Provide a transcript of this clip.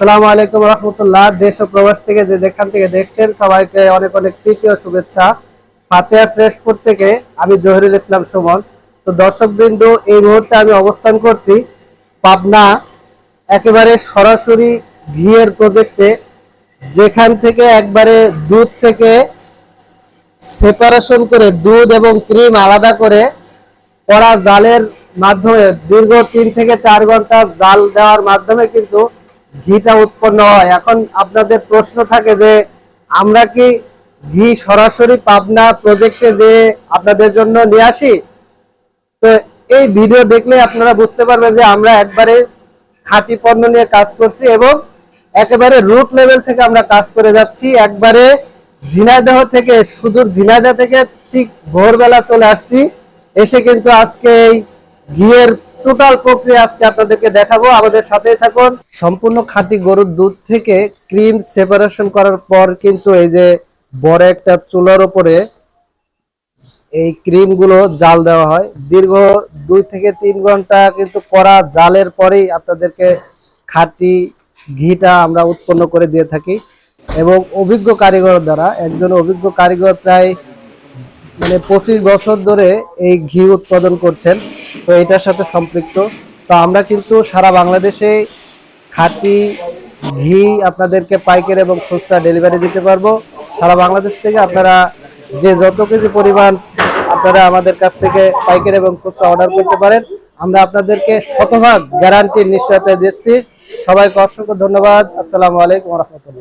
আসসালামু আলাইকুম রহমতুল্লাহ। দেশ ও প্রবাস থেকে যে যেখান থেকে দেখছেন, সবাইকে অনেক অনেক প্রীতি ও শুভেচ্ছা। ফাতেহা ফ্রেশ ফুড থেকে আমি জহিরুল ইসলাম সুমন। তো দর্শক বৃন্দ এই মুহূর্তে আমি অবস্থান করছি পাবনা, একেবারে সরাসরি ঘিয়ের প্রজেক্টে যেখান থেকে একবারে দুধ থেকে সেপারেশন করে দুধ এবং ক্রিম আলাদা করে কড়া জালের মাধ্যমে দীর্ঘ তিন থেকে চার ঘণ্টা জাল দেওয়ার মাধ্যমে কিন্তু ঘিটা উৎপন্ন হয়। এখন আপনাদের প্রশ্ন থাকে যে, আমরা কি ঘি সরাসরি পাবনা প্রজেক্টে যে আপনাদের জন্য নিয়ে আসি? তো এই ভিডিও দেখলে আপনারা বুঝতে পারবেন যে, আমরা একবারে খাঁটি পণ্য নিয়ে কাজ করছি এবং একেবারে রুট লেভেল থেকে আমরা কাজ করে যাচ্ছি। একবারে ঝিনাইদহ থেকে, সুদূর ঝিনাইদহ থেকে ঠিক ভোরবেলা চলে আসছি। এসে কিন্তু আজকে এই ঘিয়ের টোটাল প্রক্রিয়া আজকে আপনাদেরকে দেখাবো। আমাদের সাথেই থাকুন। সম্পূর্ণ খাঁটি গরুর দুধ থেকে ক্রিম সেপারেশন করার পর কিন্তু এই যে বড় একটা চুলার উপরে এই ক্রিমগুলো জাল দেওয়া হয়। দীর্ঘ দুই থেকে তিন ঘণ্টা কিন্তু করা জালের পরেই আপনাদেরকে খাঁটি ঘিটা আমরা উৎপন্ন করে দিয়ে থাকি। এবং অভিজ্ঞ কারিগর দ্বারা, একজন অভিজ্ঞ কারিগর প্রায় মানে পঁচিশ বছর ধরে এই ঘি উৎপাদন করছেন। তো এটার সাথে সম্পৃক্ত। তো আমরা কিন্তু সারা বাংলাদেশে খাঁটি ঘি আপনাদেরকে পাইকারি এবং খুচরা ডেলিভারি দিতে পারব। সারা বাংলাদেশ থেকে আপনারা যে যত কেজি পরিমাণ আপনারা আমাদের কাছ থেকে পাইকারি এবং খুচরা অর্ডার করতে পারেন, আমরা আপনাদেরকে শতভাগ গ্যারান্টির নিশ্চয়তা দিচ্ছি। সবাইকে অসংখ্য ধন্যবাদ। আসসালামু আলাইকুম রহমতুল্লাহ।